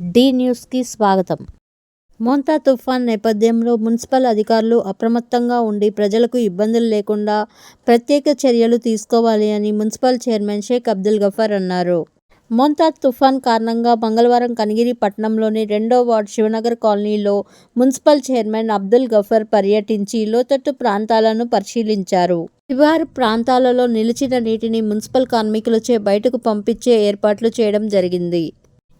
D న్యూస్కి స్వాగతం. మోంతా తుఫాన్ నేపథ్యంలో మున్సిపల్ అధికారులు అప్రమత్తంగా ఉండి ప్రజలకు ఇబ్బందులు లేకుండా ప్రత్యేక చర్యలు తీసుకోవాలి అని మున్సిపల్ చైర్మన్ షేక్ అబ్దుల్ గఫర్ అన్నారు. మోంతా తుఫాన్ కారణంగా మంగళవారం కనిగిరి పట్టణంలోని రెండో వార్డ్ శివనగర్ కాలనీలో మున్సిపల్ చైర్మన్ అబ్దుల్ గఫర్ పర్యటించి లోతట్టు ప్రాంతాలను పరిశీలించారు. శివారు ప్రాంతాలలో నిలిచిన నీటిని మున్సిపల్ కార్మికులచే బయటకు పంపించే ఏర్పాట్లు చేయడం జరిగింది.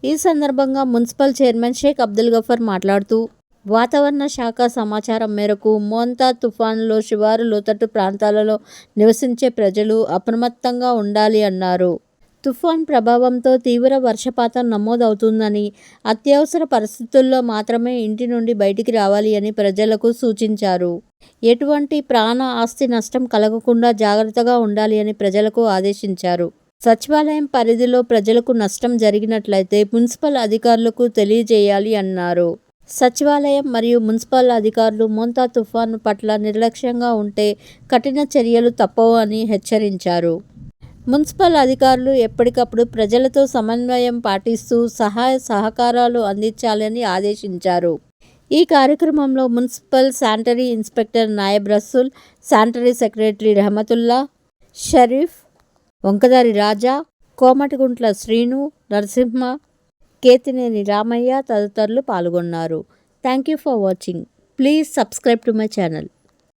ఈ సందర్భంగా మున్సిపల్ చైర్మన్ షేక్ అబ్దుల్ గఫర్ మాట్లాడుతూ వాతావరణ శాఖ సమాచారం మేరకు మోంతా తుఫానులో శివారు లోతట్టు ప్రాంతాలలో నివసించే ప్రజలు అప్రమత్తంగా ఉండాలి అన్నారు. తుఫాన్ ప్రభావంతో తీవ్ర వర్షపాతం నమోదవుతుందని అత్యవసర పరిస్థితుల్లో మాత్రమే ఇంటి నుండి బయటికి రావాలి అని ప్రజలకు సూచించారు. ఎటువంటి ప్రాణ ఆస్తి నష్టం కలగకుండా జాగ్రత్తగా ఉండాలి అని ప్రజలకు ఆదేశించారు. సచివాలయం పరిధిలో ప్రజలకు నష్టం జరిగినట్లయితే మున్సిపల్ అధికారులకు తెలియజేయాలి అన్నారు. సచివాలయం మరియు మున్సిపల్ అధికారులు మోంతా తుఫాను పట్ల నిర్లక్ష్యంగా ఉంటే కఠిన చర్యలు తప్పవు అని హెచ్చరించారు. మున్సిపల్ అధికారులు ఎప్పటికప్పుడు ప్రజలతో సమన్వయం పాటిస్తూ సహాయ సహకారాలు అందించాలని ఆదేశించారు. ఈ కార్యక్రమంలో municipal sanitary inspector Nayab Rasool sanitary secretary Rahamatulla Sharif Vankadari Raja Komatiguntla Srinu Narasimha Ketineni Ramaiah తదితరులు పాల్గొన్నారు. Thank you for watching please subscribe to my channel